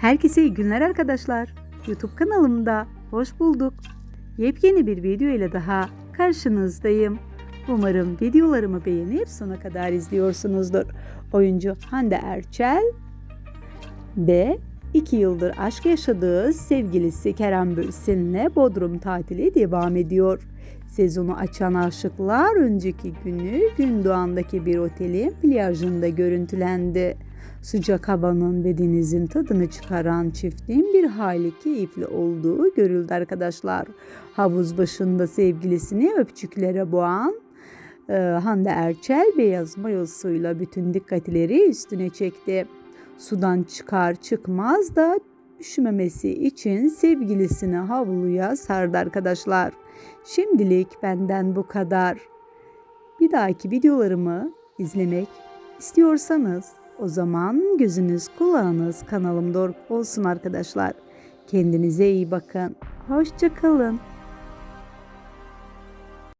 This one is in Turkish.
Herkese iyi günler arkadaşlar. YouTube kanalımda hoş bulduk. Yepyeni bir video ile daha karşınızdayım. Umarım videolarımı beğenip sona kadar izliyorsunuzdur. Oyuncu Hande Erçel ve 2 yıldır aşk yaşadığı sevgilisi Kerem Bürsin'le Bodrum tatili devam ediyor. Sezonu açan aşıklar önceki günü Gündoğan'daki bir otelin plajında görüntülendi. Sıcak havanın ve denizin tadını çıkaran çiftin bir hayli keyifli olduğu görüldü arkadaşlar. Havuz başında sevgilisini öpücüklere boğan e, Hande Erçel beyaz mayosuyla bütün dikkatleri üstüne çekti. Sudan çıkar çıkmaz da üşümemesi için sevgilisini havluya sardı arkadaşlar. Şimdilik benden bu kadar. Bir dahaki videolarımı izlemek istiyorsanız o zaman gözünüz kulağınız kanalımda olsun arkadaşlar. Kendinize iyi bakın. Hoşça kalın.